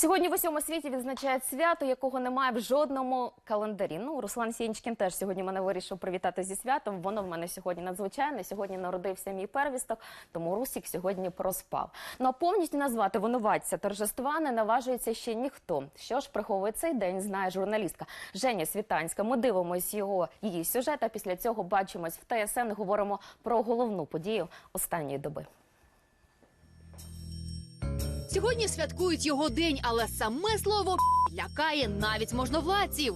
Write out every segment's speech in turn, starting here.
Сьогодні в усьому світі відзначають свято, якого немає в жодному календарі. Ну, Руслан Сєнічкін теж сьогодні мене вирішив привітати зі святом. Воно в мене сьогодні надзвичайне. Сьогодні народився мій первісток, тому Русік сьогодні проспав. Ну а повністю назвати винуватця торжества не наважується ще ніхто. Що ж приховує цей день, знає журналістка Женя Світанська. Ми дивимося його її сюжет. А після цього бачимось в ТСН. Говоримо про головну подію останньої доби. Сьогодні святкують його день, але саме слово лякає навіть можновладців.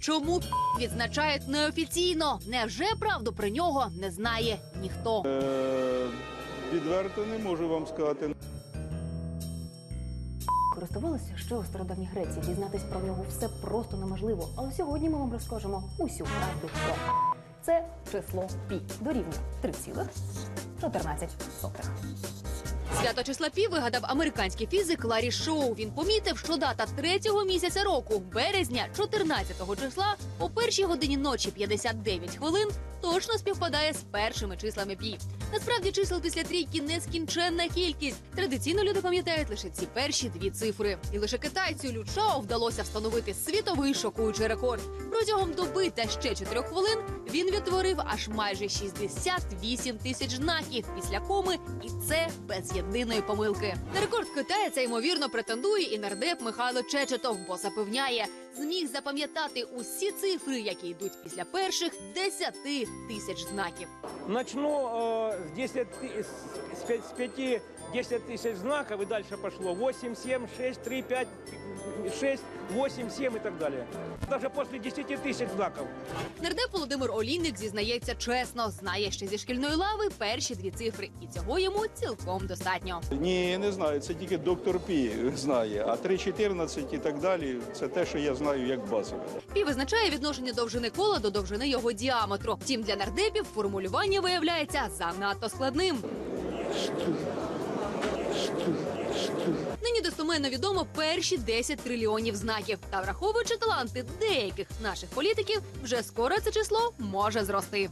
Чому відзначають неофіційно? Невже правду про нього не знає ніхто? Е, Відверто не можу вам сказати. Користувалися, що у стародавній Греції дізнатись про нього все просто неможливо. Але сьогодні ми вам розкажемо усю правду про це число пі дорівнює 3,14. Свято числа пі вигадав американський фізик Ларі Шоу. Він помітив, що дата третього місяця року, березня, 14 числа, о першій годині ночі 59 хвилин, точно співпадає з першими числами пі. Насправді чисел після трійки нескінченна кількість. Традиційно люди пам'ятають лише ці перші дві цифри. І лише китайцю Лю Чао вдалося встановити світовий шокуючий рекорд. Протягом доби та ще 4 хвилин він відтворив аж майже 68 тисяч знаків після коми, і це без єдиної помилки. На рекорд китайця ймовірно претендує і нардеп Михайло Чечетов, бо запевняє, зміг запам'ятати усі цифри, які йдуть після перших 10 тисяч знаків. Начну э, с 10 ты- с, с пя- с 5 10 тысяч знаков и дальше пошло 8, 7, 6, 3, 5, 6, 8, 7 и так далее. Даже после 10 тысяч знаков. Нардеп Володимир Олійник зізнається чесно, знає ще зі шкільної лави перші дві цифри, і цього йому цілком достатньо. Ні, не знаю. Це тільки доктор Пі знає. А 3,14 і так далі це те, що я знаю як базове. Пі визначає відношення довжини кола до довжини його діаметру. Втім, для нардепів формулювання виявляється занадто складним. Нині достоменно відомо перші 10 трильйонів знаків. Та враховуючи таланти деяких наших політиків, вже скоро це число може зрости.